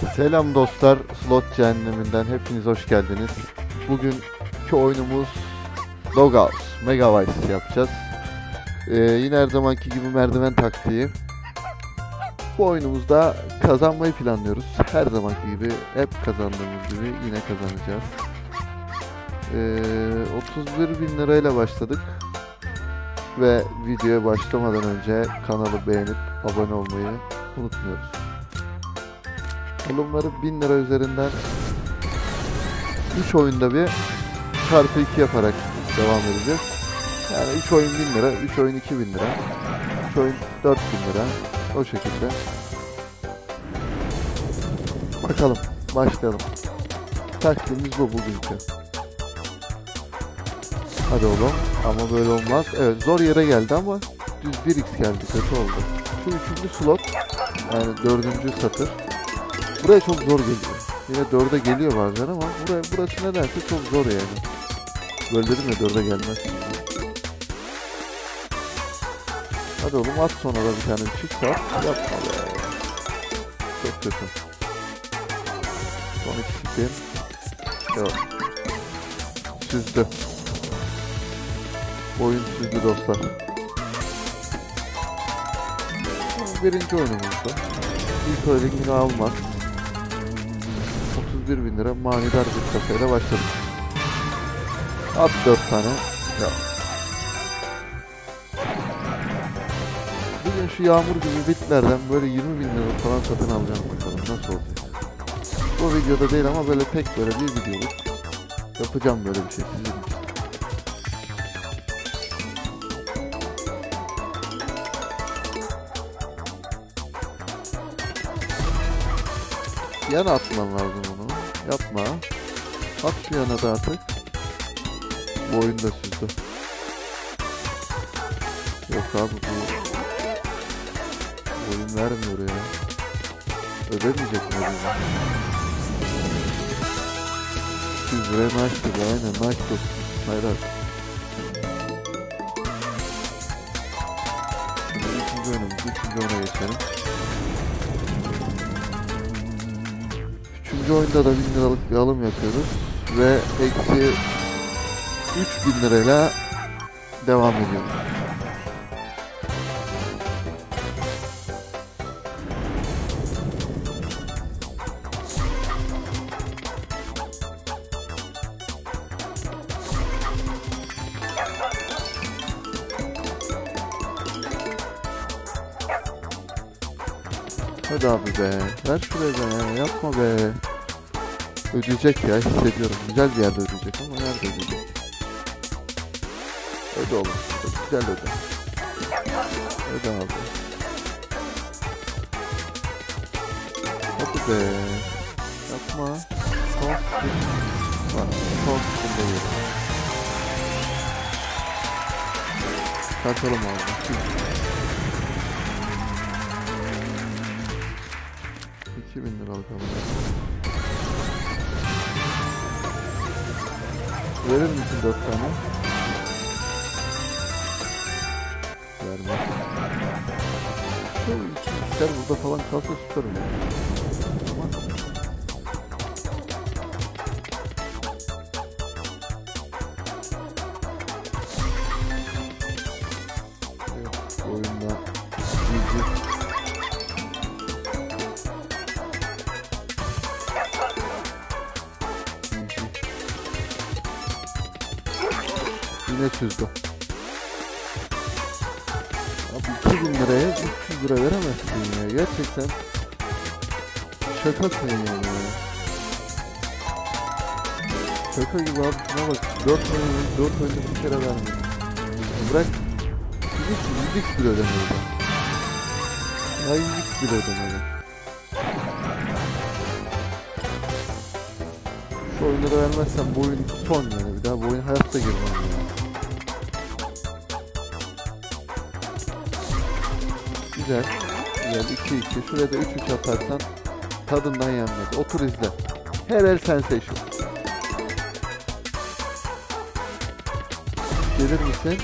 Selam dostlar, Slot Cehenneminden hepiniz hoş geldiniz. Bugünkü oyunumuz Doghouse, Mega Vice yapacağız. Ee, yine her zamanki gibi merdiven taktiği. Bu oyunumuzda kazanmayı planlıyoruz. Her zamanki gibi, hep kazandığımız gibi yine kazanacağız. Ee, 31 bin lirayla başladık. Ve videoya başlamadan önce kanalı beğenip abone olmayı unutmuyoruz. Alımları 1000 lira üzerinden 3 oyunda bir çarpı 2 yaparak devam edeceğiz. Yani 3 oyun 1000 lira, 3 oyun 2000 lira, 3 oyun 4000 lira o şekilde. Bakalım başlayalım. Taktiğimiz bu bugünkü. Hadi oğlum ama böyle olmaz. Evet zor yere geldi ama düz 1x geldi kötü oldu. Şu üçüncü slot yani dördüncü satır Buraya çok zor geliyor. Yine dörde geliyor bazen ama buraya burası nedense çok zor yani. Böyle dedim ya dörde gelmez. Hadi oğlum at sonra da bir tane at. Yapma be. Çok kötü. Son iki spin. Yok. Süzdü. Oyun süzdü dostlar. Birinci oyunumuzda. İlk öyle yine almaz. 31 bin lira manidar bir kasayla başladık. At 4 tane. Ya. Bugün şu yağmur gibi bitlerden böyle 20 bin lira falan satın alacağım bakalım nasıl olacak. Bu videoda değil ama böyle tek böyle bir videoluk yapacağım böyle bir şey. Yana atman lazım onu. Yapma. At şu yana da artık. Bu oyun da süzdü. Yok abi bu... oyun vermiyor ya. Ödemeyecek mi acaba? 200 liraya naş dedi aynen naş dostum. Hayır abi. Şimdi üçüncü oyunumuz, üçüncü oyuna geçelim. Üçüncü oyunda da 1000 liralık bir alım yapıyoruz. Ve eksi 3000 lirayla devam ediyoruz. Hadi abi be. Ver şuraya be. Yapma be. Ödeyecek ya hissediyorum. Güzel bir yerde ödeyecek ama nerede ödeyecek? Öde oğlum. Güzel öde. Öde abi. Hadi be. Yapma. Spin. Bak spin değil. Kaçalım abi. 2000 liralık alacağım. Verir misin 4 tane? Vermez. Şu ister burada falan kalsa süper olur. Yine çözdü. Abi 2000 liraya 300 lira veremezsin ya. Gerçekten şakasın yani. Şaka gibi abi şuna bak. 4 oyunu 4 oyunu bir kere vermiyor. Bırak 100 100 bile ödemedi. Ya 100 bile ödemedi. Şu oyunları vermezsem bu oyun son yani. Bir daha bu oyun hayatta girmem yani. Güzel. Güzel. 2-2. Şuraya da 3-3 atarsan tadından yenmez. Otur izle. Her el sensation. Gelir misin?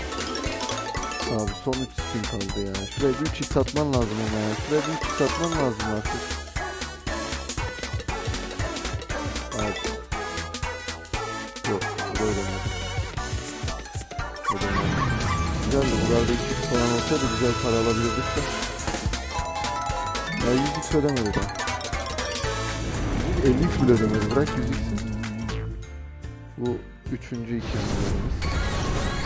Abi son 3 spin kaldı ya. Şuraya bir 3 hit atman lazım ama ya. Şuraya bir 3 hit atman lazım artık. Abi. Yok. Böyle mi? Böyle mi? Güzel de 2 falan olsaydı güzel para alabilirdik de. Ya 100x ödemedi daha. 50x bile ödemedi. Bırak 100x'i. Bu üçüncü 200 liramız.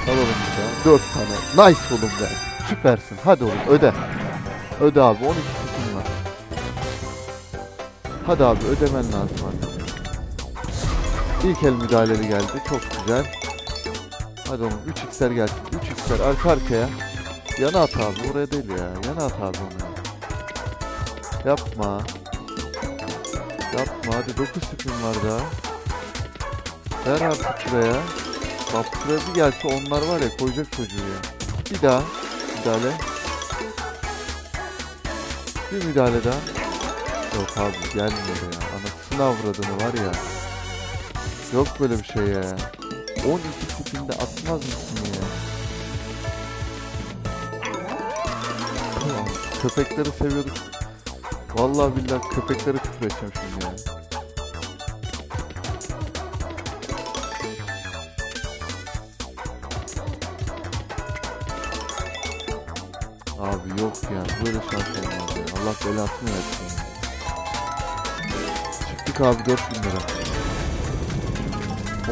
Alalım bir daha. 4 tane. Nice oğlum be. Süpersin. Hadi oğlum öde. Öde abi. 12 sıkın var. Hadi abi ödemen lazım artık. İlk el müdahaleli geldi. Çok güzel. Hadi oğlum 3x'ler gelsin. 3x'ler arka arkaya. Yana at abi. Oraya değil ya. Yana at abi onu. Yapma. Yapma. Hadi 9 spin var daha. Ver artık şuraya. Bak şuraya bir gelse onlar var ya koyacak çocuğu ya. Bir daha. Müdahale. Bir müdahale daha. Yok abi gelmiyor ya. Anasını avradını var ya. Yok böyle bir şey ya. 12 spinde atmaz mısın ya? Köpekleri seviyorduk. Vallahi billahi köpeklere küfür edeceğim şimdi ya. Abi yok ya böyle şans olmaz ya. Allah belasını versin. Çıktık abi 4000 lira.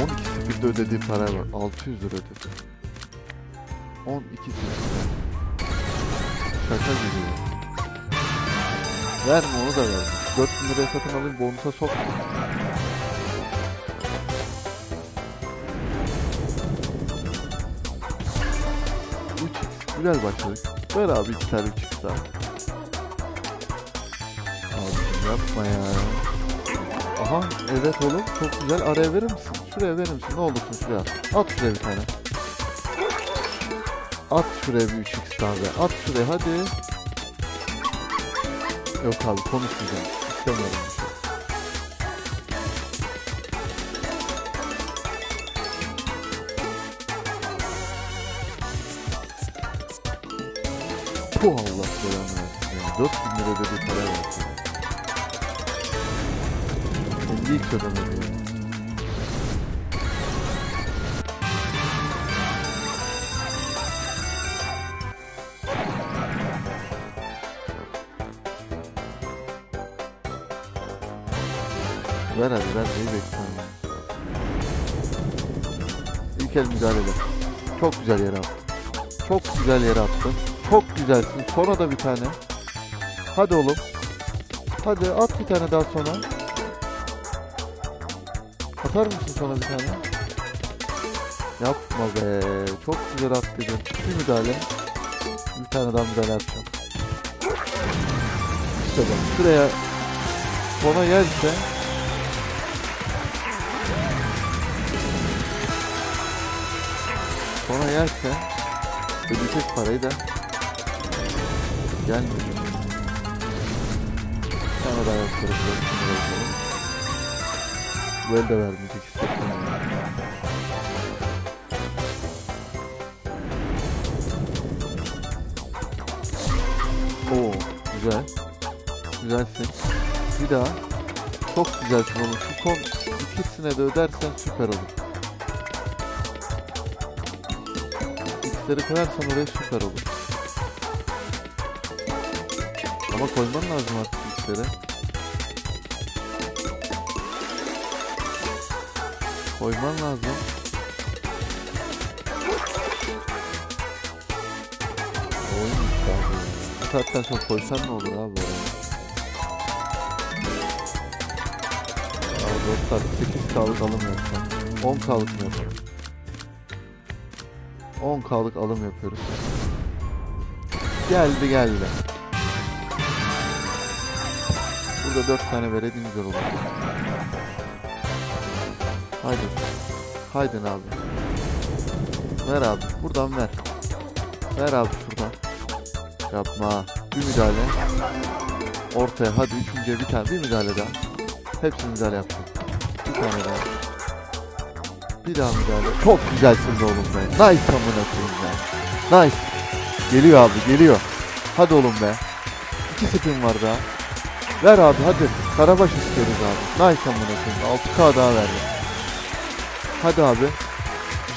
12 spinde ödediği para var. 600 lira ödedi. 12 spinde. Şaka gibi ya. Verme onu da verme. 4000 liraya satın alayım bonusa sok. Güzel başladık. Ver abi iki tane 3x daha. Abicim yapma ya. Aha evet oğlum çok güzel araya verir misin? Şuraya verir misin? Ne olursun şuraya. At şuraya bir tane. At şuraya bir 3x daha be. At şuraya hadi. Yok abi konuşmayacağım. İstemiyorum şey. Puh Allah belanı versin ya. 4000 lira ödediği para versin. Kendi ilk ödemedi Ver hadi ver neyi bekliyorum. İlk el müdahale eder. Çok güzel yere attın. Çok güzel yere attın. Çok güzelsin. Sonra da bir tane. Hadi oğlum. Hadi at bir tane daha sonra. Atar mısın sonra bir tane? Yapma be. Çok güzel at dedim. Bir müdahale. Bir tane daha müdahale yapacağım. İşte bak şuraya sona gelse Sonra yerse ödeyecek parayı da gelmiyor. Bir tane daha yapıyoruz. Bu elde vermeyecek hissettim. Oo güzel. Güzelsin. Bir daha. Çok güzelsin oğlum. Şu son ikisine de ödersen süper olur. X'leri koyarsan oraya süper olur. Ama koyman lazım artık X'leri. Koyman lazım. İşte abi. Bu koysan ne olur abi oraya? Abi dostlar 8 K'lık alım yapacağım. 10 K'lık mı yapalım? 10K'lık alım yapıyoruz. Geldi geldi. Burada 4 tane veredin güzel olur. Haydi. Haydi abi. Ver abi. Buradan ver. Ver abi şuradan. Yapma. Bir müdahale. Ortaya hadi üçüncüye bir tane. Bir müdahale daha. Hepsini müdahale yaptım. Bir tane daha. Bir daha müdahale. Çok güzelsin oğlum be. Nice amına koyayım be. Nice. Geliyor abi geliyor. Hadi oğlum be. İki spin var daha. Ver abi hadi. Karabaş istiyoruz abi. Nice amına koyayım. 6K daha verdi. Hadi abi.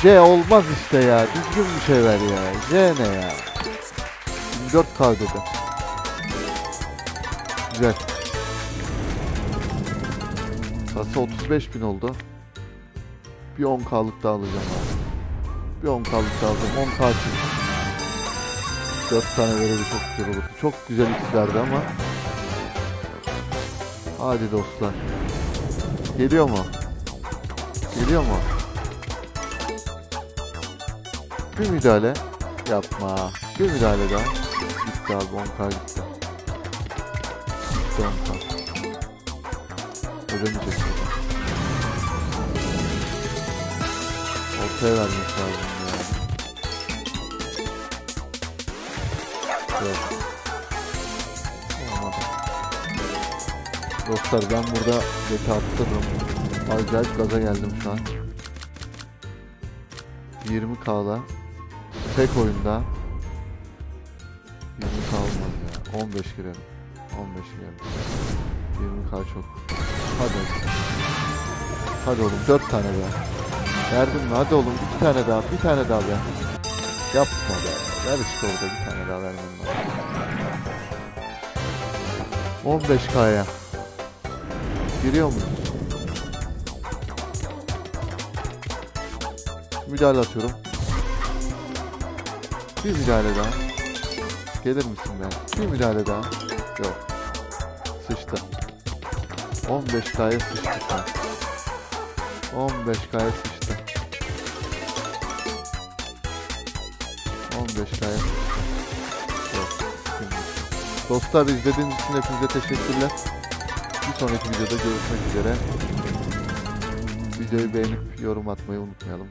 J olmaz işte ya. Düzgün bir şey ver ya. J ne ya? 24K dedi. Güzel. Kasa 35 bin oldu. Bir 10K'lık daha alacağım abi. Bir 10K'lık daha alacağım. 10K çıktı. 4 tane verebi çok güzel olur. Çok güzel ikizlerdi ama. Hadi dostlar. Geliyor mu? Geliyor mu? Bir müdahale. Yapma. Bir müdahale daha. Gitti abi 10k gitti. Gitti 10k. Ödemeyecek Ortaya vermek lazım ya. Yok. Olmadı. Dostlar ben burada beti attırdım. Acayip gaza geldim şu an. 20k'da tek oyunda 20k olmaz ya. 15 girelim. 15 girelim. 20k çok. Hadi. Hadi oğlum 4 tane daha. Verdin mi? Hadi oğlum bir tane daha. Bir tane daha be. Yapma be. Ver işte orada bir tane daha vermem lazım. 15k'ya. Giriyor muyuz? Müdahale atıyorum. Bir müdahale daha. Gelir misin ben? Bir müdahale daha. Yok. Sıçtı. 15K'ya sıçtı şu an. 15K'ya sıçtı. 15K'ya sıçtı. Yok. Şimdi. Dostlar izlediğiniz için hepinize teşekkürler. Bir sonraki videoda görüşmek üzere. Videoyu beğenip yorum atmayı unutmayalım.